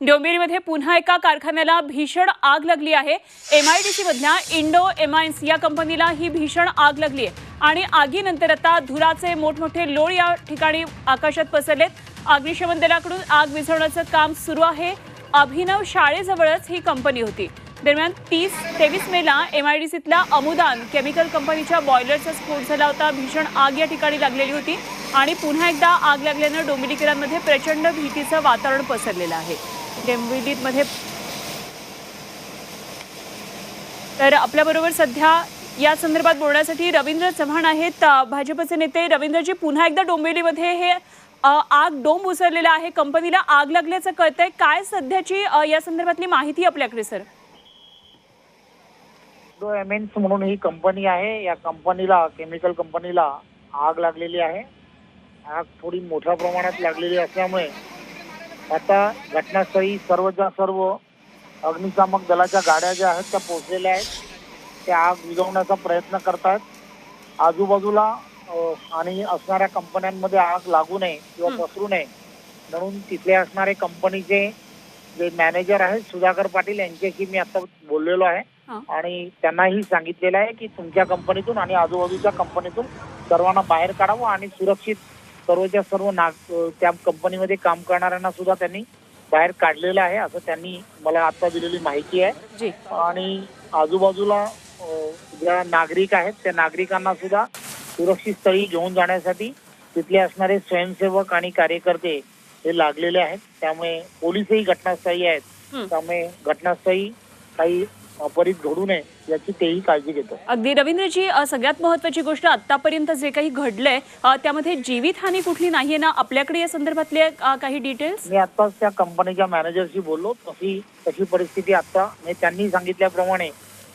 डोंबिवलीमध्ये पुन्हा एका कारखान्याला भीषण आग लागली आहे. एमआयडीसी मधल्या इंडो एमाइन्स या कंपनीला ही भीषण आग लागली आहे. आणि आगीनंतर आता धुराचे मोठमोठे लोळ या ठिकाणी आकाशात पसरलेत. अग्निशमन दलाकडून आग विझवण्याचं काम सुरू आहे. अभिनव शाळेजवळच ही कंपनी होती. दरम्यान तीस तेवीस मेला एमआयडीसीतल्या अमुदान केमिकल कंपनीच्या बॉयलरचा स्फोट झाला होता. भीषण आग या ठिकाणी लागलेली होती. आणि पुन्हा एकदा आग लागल्यानं डोंबिवलीकरांमध्ये प्रचंड भीतीचं वातावरण पसरलेलं आहे. डोंबिवलीमध्ये तर आपल्याबरोबर सध्या या संदर्भात बोलण्यासाठी रवींद्र चव्हाण आहेत. भाजपचे नेते रवींद्रजी पुन्हा एकदा डोंबिवलीमध्ये हे आग डोंब उसरलेलं आहे. कंपनीला आग लागल्याचं कळतंय. काय सध्याची या संदर्भातली माहिती आपल्याकडे सर? डो एमेन्स म्हणून ही कंपनी आहे या कंपनीला केमिकल कंपनीला आग लागलेली आहे. आग थोडी मोठ्या प्रमाणात लागलेली असल्यामुळे आता घटनास्थळी सर्वच्या सर्व अग्निशामक दलाच्या गाड्या ज्या आहेत त्या पोहोचलेल्या आहेत त्या आग विझवण्याचा प्रयत्न करतात आजूबाजूला आणि असणाऱ्या कंपन्यांमध्ये आग लागू नये किंवा. पसरू नये म्हणून तिथले असणारे कंपनीचे जे मॅनेजर आहेत सुधाकर पाटील यांच्याशी मी आता बोललेलो आहे. आणि त्यांनाही सांगितलेलं आहे की तुमच्या कंपनीतून आणि आजूबाजूच्या कंपनीतून सर्वांना बाहेर काढावं आणि सुरक्षित सर्वच्या सर्व नाग त्या कंपनीमध्ये काम करणाऱ्यांना सुद्धा त्यांनी बाहेर काढलेलं आहे असं त्यांनी मला आता दिलेली माहिती आहे. आणि आजूबाजूला ज्या नागरिक आहेत त्या नागरिकांना सुद्धा सुरक्षित स्थळी घेऊन जाण्यासाठी तिथले असणारे स्वयंसेवक आणि कार्यकर्ते हे लागलेले आहेत. त्यामुळे पोलीसही घटनास्थळी आहेत. त्यामुळे घटनास्थळी काही अपरित घडू नये याची तेही काळजी घेतो. अगदी. रवींद्रजी सगळ्यात महत्वाची गोष्ट आतापर्यंत जे काही घडलंय त्यामध्ये जीवितहानी कुठली नाहीये ना? आपल्याकडे या संदर्भातले काही डिटेल्स मी आताच त्या कंपनीच्या मॅनेजरशी बोललो. तशी तशी परिस्थिती आता त्यांनी सांगितल्याप्रमाणे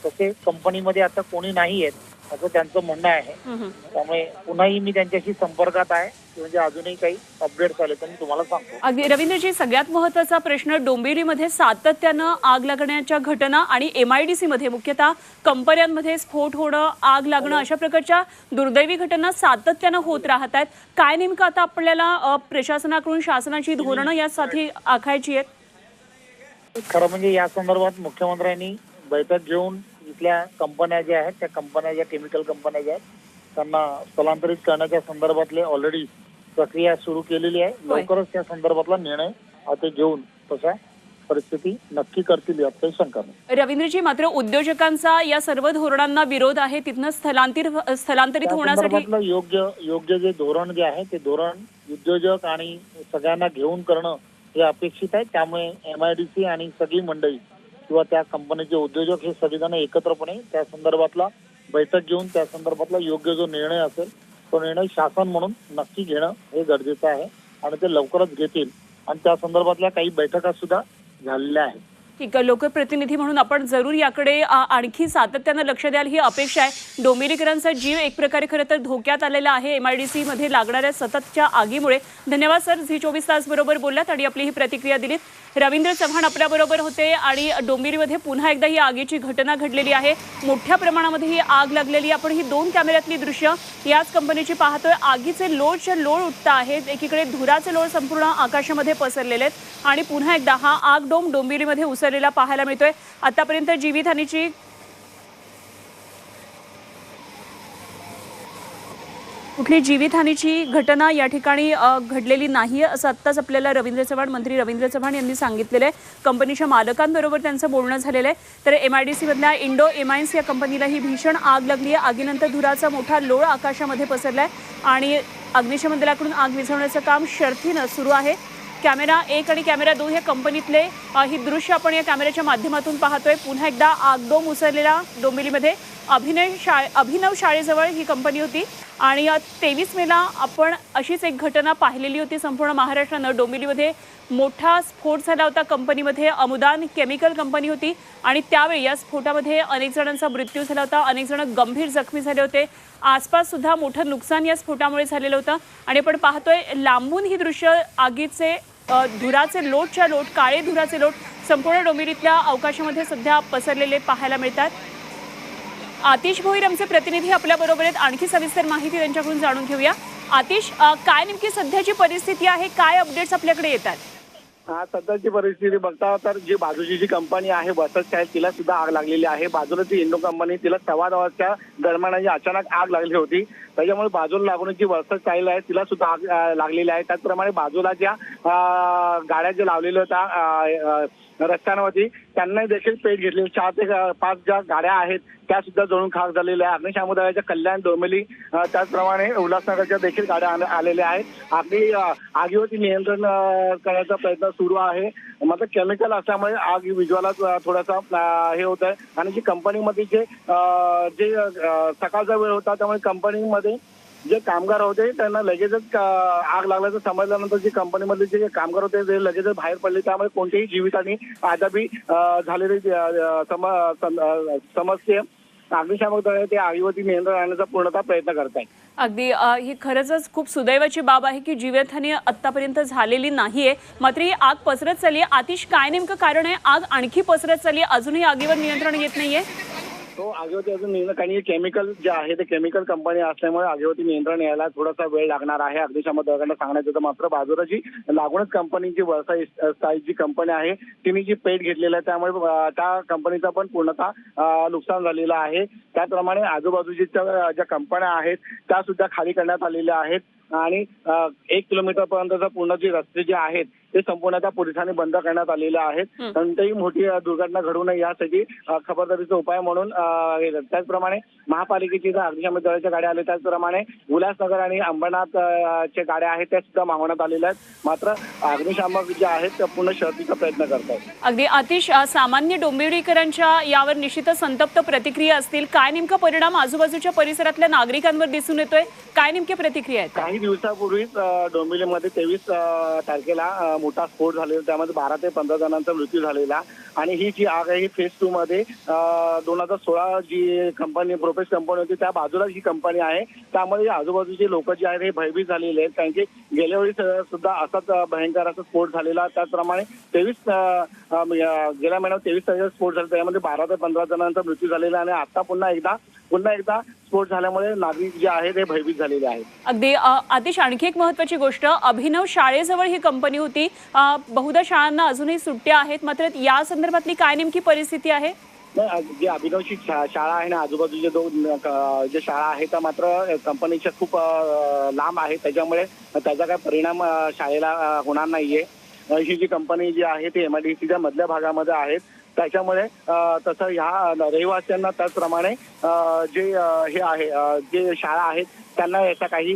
तसे कंपनीमध्ये आता कोणी नाही आहेत असं त्यांचं म्हणणं आहे. त्यामुळे पुन्हाही मी त्यांच्याशी संपर्कात आहे. म्हणजे अजूनही काही अपडेट्स आले तर मी तुम्हाला सांगतो. अगदी. रवींद्रजी सगळ्यात महत्त्वाचा प्रश्न डोंबिवलीमध्ये सातत्यानं आग लागण्याच्या घटना आणि एमआयडीसी मध्ये मुख्यतः कंपन्यांमध्ये स्फोट होणं आग लागणं अशा प्रकारच्या दुर्दैवी घटना सातत्यानं होत राहत आहेत. काय नेमकं आता आपल्याला प्रशासनाकडून शासनाची धोरणं यासाठी आखायची आहेत? खरं म्हणजे या संदर्भात मुख्यमंत्र्यांनी बैठक घेऊन इथल्या कंपन्या ज्या आहेत त्या कंपन्या ज्या केमिकल कंपन्या ज्या आहेत त्यांना स्थलांतरित करण्याच्या संदर्भातले ऑलरेडी प्रक्रिया सुरू केलेली आहे. लवकरच त्या संदर्भातला निर्णय ते घेऊन तसा परिस्थिती नक्की करतील यात काही शंका नाही. रवींद्रजी मात्र उद्योजकांचा या सर्व धोरणांना विरोध आहे. तिथनं स्थलांतर स्थलांतरित होण्यासाठी योग्य योग्य जे धोरण जे आहे ते धोरण उद्योजक आणि सगळ्यांना घेऊन करणं हे अपेक्षित आहे. त्यामुळे एमआयडीसी आणि सगळी मंडळी किंवा त्या कंपनीचे उद्योजक हे सगळेजण एकत्रपणे त्या संदर्भातला बैठक घेऊन त्या संदर्भातला योग्य जो निर्णय असेल तो निर्णय शासन म्हणून नक्की घेणं हे गरजेचं आहे. आणि ते लवकरच घेतील. आणि त्या संदर्भातल्या काही बैठका सुद्धा झालेल्या आहेत. एक लोकप्रतिनिधी म्हणून आपण जरूर याकडे आणखी सातत्यानं लक्ष द्याल ही अपेक्षा आहे. डोंबिवलीकरांचा जीव एक प्रकारे खरं तर धोक्यात आलेला आहे. एमआयडीसी मध्ये लागणाऱ्या सततच्या आगीमुळे. धन्यवाद सर. झी चोवीस तास बरोबर बोललात आणि आपली ही प्रतिक्रिया दिलीत. रवींद्र चव्हाण आपल्याबरोबर होते आणि डोंबिवलीमध्ये पुन्हा एकदा ही आगीची घटना घडलेली आहे. मोठ्या प्रमाणामध्ये ही आग लागलेली. आपण ही दोन कॅमेऱ्यातली दृश्य याच कंपनीची पाहतोय. आगीचे लोळच्या लोळ उठता आहेत. एकीकडे धुराचे लोळ संपूर्ण आकाशामध्ये पसरलेले आहेत. आणि पुन्हा एकदा हा आग डोम डोंबिवलीमध्ये झालेला पाहायला मिळतोय. आतापर्यंत जीवितहानीची कुठली जीवितहानीची घटना या ठिकाणी घडलेली नाही असं आत्ताच आपल्याला रवींद्र चव्हाण मंत्री रवींद्र चव्हाण यांनी सांगितलेलं आहे. कंपनीच्या मालकांबरोबर त्यांचं बोलणं झालेलं आहे. तर एम आय डी सीमधल्या इंडो एमायन्स या कंपनीला ही भीषण आग लागली आहे आगीनंतर धुराचा मोठा लोळ आकाशामध्ये पसरला आहे आणि अग्निशमन दलाकडून आग विझवण्याचं काम शर्थीनं सुरू आहे. कॅमेरा एक आणि कॅमेरा दोन या कंपनीतले ही दृश्य आपण या कॅमेऱ्याच्या माध्यमातून पाहतोय. पुन्हा एकदा आगदोम उसरलेला डोंबिवलीमध्ये अभिनय शाळे अभिनव शाळेजवळ ही कंपनी होती. आणि तेवीस मेला आपण अशीच एक घटना पाहिलेली होती संपूर्ण महाराष्ट्रानं. डोंबिवलीमध्ये मोठा स्फोट झाला होता कंपनीमध्ये. अमुदान केमिकल कंपनी होती. आणि त्यावेळी या स्फोटामध्ये अनेक जणांचा मृत्यू झाला होता. अनेक जण गंभीर जखमी झाले होते. आसपाससुद्धा मोठं नुकसान या स्फोटामुळे झालेलं होतं. आणि आपण पाहतोय लांबून ही दृश्य आगीचे धुराचे लोटच्या लोट काळे धुराचे लोट संपूर्ण डोंबिवलीतल्या अवकाशामध्ये सध्या पसरलेले पाहायला मिळतात. आतिश भोईर आमचे प्रतिनिधी आपल्याबरोबर आहेत. आणखी सविस्तर माहिती त्यांच्याकडून जाणून घेऊया. आतिश काय नेमकी सध्याची परिस्थिती आहे? काय अपडेट्स आपल्याकडे येतात? हा सध्याची परिस्थिती बघता तर जी बाजूची जी कंपनी आहे बसच आहे तिला सुद्धा आग लागलेली आहे. बाजूला जी इंडो कंपनी तिला सव्वा दहाच्या दरम्यान अचानक आग लागली होती त्याच्यामुळे बाजूला लागून जी वर्षा चाईल आहे तिला सुद्धा आग लागलेली आहे. त्याचप्रमाणे बाजूला ज्या गाड्या ज्या लावलेल्या होत्या रस्त्यांवरती त्यांनाही देखील पेट घेतली. चार ते पाच ज्या गाड्या आहेत त्या सुद्धा जळून खाक झालेल्या आहेत. अग्निशामक कल्याण डोंबिवली त्याचप्रमाणे उल्हासनगरच्या देखील गाड्या आलेल्या आहेत. आगली आगीवरती नियंत्रण करण्याचा प्रयत्न सुरू आहे. मात्र केमिकल असल्यामुळे आग विज्वाला थोडासा हे होत आहे आणि जी कंपनीमध्ये जे जे सकाळचा वेळ होता त्यामुळे कंपनीमध्ये जे कामगार होते त्यांना लगेचच आग लागल्याचं समजल्यानंतर जे कंपनीमधले जे कामगार होते ते लगेचच बाहेर पडले. त्यामुळे कोणतेही जीवित आणि आजाबी झालेली समस्या अग्निशामक दळ ते आगीवरती नियंत्रण आणण्याचा पूर्णतः प्रयत्न करत आहे अगदी ही खरंच खूप सुदैवाची बाब आहे की जीवितहानी आतापर्यंत झालेली नाहीये. मात्र ही आग पसरत चालली आहे. आतिश काय नेमकं कारण आहे? आग आणखी पसरत चालली आहे. अजूनही आगीवर नियंत्रण येत नाहीये. तो आगेवरती अजून नियंत्रण काही केमिकल जे आहे ते केमिकल कंपनी असल्यामुळे आगेवरती नियंत्रण यायला थोडासा वेळ लागणार आहे. अग्निशमन दलाकडनं सांगण्यात येतं मात्र बाजूला जी लागूनच कंपनीची वळसा स्थायी जी कंपनी आहे तिने जी पेट घेतलेली आहे त्यामुळे त्या कंपनीचा पण पूर्णतः नुकसान झालेलं आहे. त्याचप्रमाणे आजूबाजूची ज्या कंपन्या आहेत त्या सुद्धा खाली करण्यात आलेल्या आहेत. आणि एक किलोमीटर पर्यंतचा पूर्ण जे रस्ते जे आहेत ते संपूर्ण त्या पोलिसांनी बंद करण्यात आलेले आहेत. कोणतीही मोठी दुर्घटना घडू नये यासाठी खबरदारीचा उपाय म्हणून. त्याचप्रमाणे महापालिकेची ज्या अग्निशामक दलाच्या गाड्या आल्या त्याचप्रमाणे उल्हासनगर आणि अंबरनाथ अ, च्या गाड्या आहेत त्या सुद्धा मागवण्यात आलेल्या आहेत. मात्र अग्निशामक जे आहेत त्या पूर्ण शर्थीचा प्रयत्न करत आहेत. अगदी अतिश सामान्य डोंबिवलीकरांच्या यावर निश्चितच संतप्त प्रतिक्रिया असतील. काय नेमका परिणाम आजूबाजूच्या परिसरातल्या नागरिकांवर दिसून येतोय? काय नेमक्या प्रतिक्रिया आहेत? काही दिवसापूर्वीच डोंबिवलीमध्ये तेवीस तारखेला मोठा स्फोट झालेला त्यामध्ये बारा ते पंधरा जणांचा मृत्यू झालेला. आणि ही जी आग आहे ही फेज टू मध्ये दोन हजार सोळा जी कंपनी प्रोपेस कंपनी होती त्या बाजूला जी कंपनी आहे. त्यामध्ये आजूबाजूचे लोक जे आहेत हे भयभीत झालेले आहेत. कारण की गेल्या वेळी सुद्धा असाच भयंकर असा स्फोट झालेला. त्याचप्रमाणे तेवीस गेल्या महिन्यात तेवीस तारखेला स्फोट झाला. त्यामध्ये बारा ते पंधरा जणांचा मृत्यू झालेला. आहे आणि आता पुन्हा एकदा पुन्हा एकदा स्फोट झाल्यामुळे नागरिक जे आहेत ते भयभीत झालेले आहेत. अगदी अ, अतिश आणखी एक महत्वाची गोष्ट अभिनव शाळेजवळ ही कंपनी होती. अ, बहुधा शाळांना अजूनही सुट्ट्या आहेत. मात्र या संदर्भातली काय नेमकी परिस्थिती आहे? नाही आज जी अभिनवची शा- शाळा आहे ना आजूबाजूचे दोन अ, जे शाळा आहेत त्या मात्र कंपनीच्या खूप अ, लांब आहे त्याच्यामुळे त्याचा काय परिणाम अ, शाळेला अ, होणार नाहीये. अ, ही जी कंपनी जी आहे ती एमआयडीसीच्या मधल्या भागामध्ये आहेत. त्याच्यामुळे तसं ह्या रहिवाशांना त्याचप्रमाणे जे हे आहे जे शाळा आहेत त्यांना याचा काही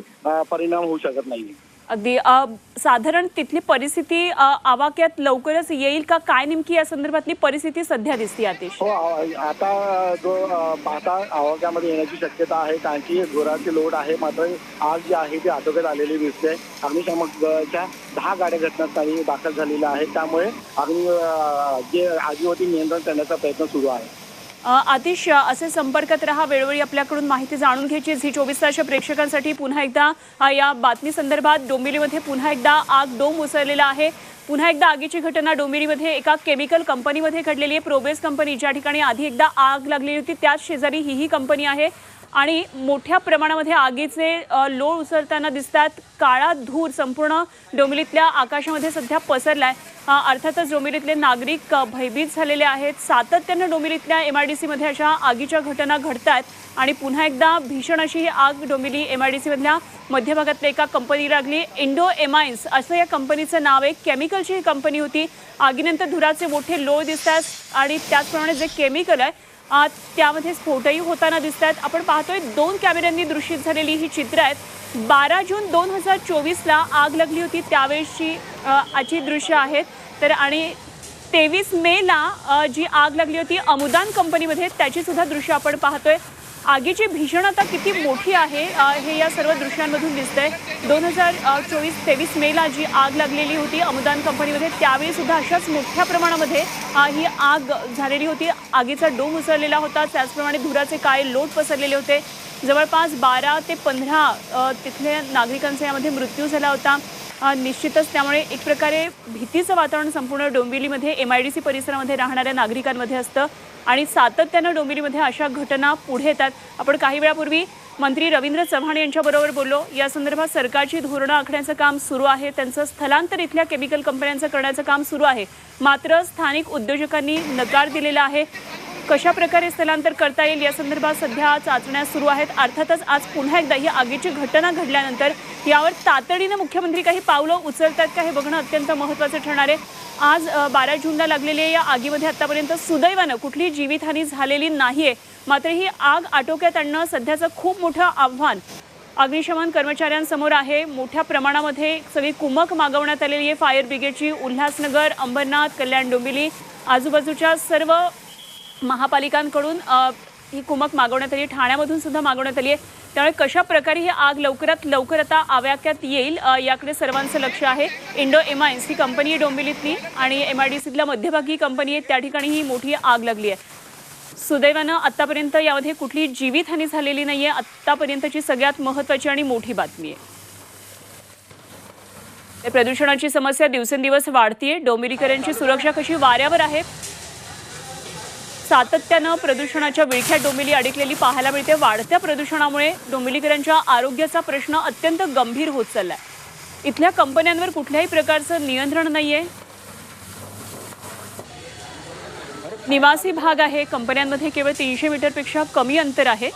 परिणाम होऊ शकत नाही अगदी साधारण तिथली परिस्थिती आवाक्यात लवकरच येईल का? काय नेमकी या संदर्भातली परिस्थिती सध्या दिसते आतिश हो आता जो आता पाहता आवाक्यामध्ये येण्याची शक्यता आहे कारण की जोराची लोड आहे मात्र आज जी आहे ती आटोक्यात आलेली दिसते. अग्निशामकच्या दहा गाड्या घटनास्थळी दाखल झालेल्या आहेत. त्यामुळे अग्नि जे आगीवरती नियंत्रण करण्याचा प्रयत्न सुरू आहे. आतिश असे संपर्कात रहा. वेळोवेळी आपल्याकडून माहिती जाणून घ्यायची झी चोवीस तासच्या प्रेक्षकांसाठी पुन्हा एकदा या बातमी संदर्भात डोंबिवलीमध्ये पुन्हा एकदा आग डोम उसळलेला आहे. पुन्हा एकदा आगीची घटना डोंबिवलीमध्ये एका केमिकल कंपनीमध्ये घडलेली आहे. प्रोबेस कंपनी ज्या ठिकाणी आधी एकदा आग लागलेली होती त्याच शेजारी ही ही कंपनी आहे. आणि मोठ्या प्रमाणामध्ये आगीचे लोळ उसळताना दिसतात. काळा धूर संपूर्ण डोंबिवलीतल्या आकाशामध्ये सध्या पसरला आहे अर्थातच डोंबिवलीतले नागरिक भयभीत झालेले आहेत. सातत्यानं डोंबिवलीतल्या एम आय डी सीमध्ये अशा आगीच्या घटना घडत आहेत आणि पुन्हा एकदा भीषण अशी ही आग डोंबिवली एम आय डी सीमधल्या मध्यभागातल्या एका कंपनी लागली. इंडो एमाइन्स असं या कंपनीचं नाव आहे. केमिकलची ही कंपनी होती. आगीनंतर धुराचे मोठे लोळ दिसतात. आणि त्याचप्रमाणे जे केमिकल आहे त्यामध्ये स्फोटही होताना दिसत आहेत आपण पाहतोय दोन कॅमेऱ्यांनी दृश्यित झालेली ही चित्र आहेत. बारा जून दोन हजार चोवीसला आग लागली होती त्यावेळेसची अ, आजची दृश्य आहेत. तर आणि तेवीस मेला जी आग लागली होती अमुदान कंपनीमध्ये त्याचीसुद्धा दृश्य आपण पाहतोय. आगीची भीषणता किती मोठी आहे हे या सर्व दृश्यांमधून दिसतंय. दोन हजार चोवीस तेवीस मेला जी आग लागलेली होती अमुदान कंपनीमध्ये त्यावेळी सुद्धा अशाच मोठ्या प्रमाणामध्ये ही आग झालेली होती. आगीचा डोम उसळलेला होता. त्याचप्रमाणे धुराचे काय लोट पसरलेले होते. जवळपास बारा ते पंधरा तिथल्या नागरिकांचा यामध्ये मृत्यू झाला होता. निश्चितच त्यामुळे एक प्रकारे भीतीचं वातावरण संपूर्ण डोंबिवलीमध्ये एम आय डी सी परिसरामध्ये राहणाऱ्या नागरिकांमध्ये असतं आणि सातत्यानं डोंबिवलीमध्ये अशा घटना पुढे येतात. आपण काही वेळापूर्वी मंत्री रवींद्र चव्हाण यांच्याबरोबर बोललो. या संदर्भात सरकारची धोरणं आखण्याचं काम सुरू आहे. त्यांचं स्थलांतर इथल्या केमिकल कंपन्यांचं करण्याचं काम सुरू आहे. मात्र स्थानिक उद्योजकांनी नकार दिलेला आहे. कशा प्रकारे स्थलांतर करता येईल या संदर्भात सध्या चाचण्या सुरू आहेत. अर्थातच आज पुन्हा एकदा ही आगीची घटना घडल्यानंतर यावर तातडीनं मुख्यमंत्री काही पावलं उचलतात का हे बघणं अत्यंत महत्त्वाचं ठरणार आहे. आज बारा जूनला लागलेल्या या आगीमध्ये आतापर्यंत सुदैवानं कुठलीही जीवितहानी झालेली नाहीये. मात्र ही आग आटोक्यात आणणं सध्याचं खूप मोठं आव्हान. अग्निशमन कर्मचाऱ्यांसमोर आहे. मोठ्या प्रमाणामध्ये सगळी कुमक मागवण्यात आलेली आहे. फायर ब्रिगेडची उल्हासनगर अंबरनाथ कल्याण डोंबिवली आजूबाजूच्या सर्व महापालिकांकडून ही कुमक मागवण्यात आली ठाण्यामधून सुद्धा मागवण्यात आली आहे. त्यामुळे कशा प्रकारे ही आग लवकरात लवकर आता आव्याक्यात येईल याकडे सर्वांचं लक्ष आहे. इंडो एमायन्स ही कंपनी आहे डोंबिवलीतली आणि एम आय डी सीतल्या मध्यभागी कंपनी आहे. त्या ठिकाणी ही मोठी आग लागली आहे. सुदैवानं आत्तापर्यंत यामध्ये कुठलीही जीवितहानी झालेली नाही आहे आतापर्यंतची सगळ्यात महत्त्वाची आणि मोठी बातमी आहे. प्रदूषणाची समस्या दिवसेंदिवस वाढतीये. डोंबिवलीकरांची सुरक्षा कशी वाऱ्यावर आहे? सातत्यानं प्रदूषणाच्या विळख्या डोंबिली अडकलेली पाहायला मिळते. वाढत्या प्रदूषणामुळे डोंबिलीकरांच्या आरोग्याचा प्रश्न अत्यंत गंभीर होत चाललाय. इथल्या कंपन्यांवर कुठल्याही प्रकारचं नियंत्रण नाहीये. निवासी भाग आहे. कंपन्यांमध्ये केवळ तीनशे मीटरपेक्षा कमी अंतर आहे.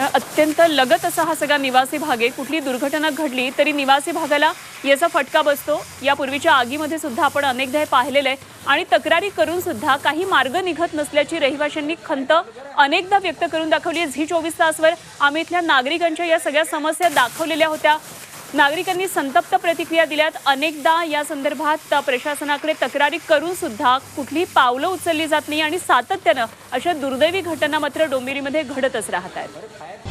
अत्यंत लगत असा हा सगळा निवासी भाग आहे. कुठली दुर्घटना घडली तरी निवासी भागाला याचा फटका बसतो. यापूर्वीच्या आगीमध्ये सुद्धा आपण अनेकदा हे पाहिलेलं आहे. आणि तक्रारी करून सुद्धा काही मार्ग निघत नसल्याची रहिवाशांनी खंत अनेकदा व्यक्त करून दाखवली आहे. झी चोवीस तासवर आम्ही इथल्या नागरिकांच्या या सगळ्या समस्या दाखवलेल्या होत्या. नागरिकांनी संतप्त प्रतिक्रिया दिल्यात. अनेकदा या संदर्भात प्रशासनाकडे तक्रारी करून सुद्धा कुठलीही पावलं उचलली जात नाही आणि सातत्यानं अशा दुर्दैवी घटना मात्र डोंबिवलीमध्ये घडतच राहत आहेत.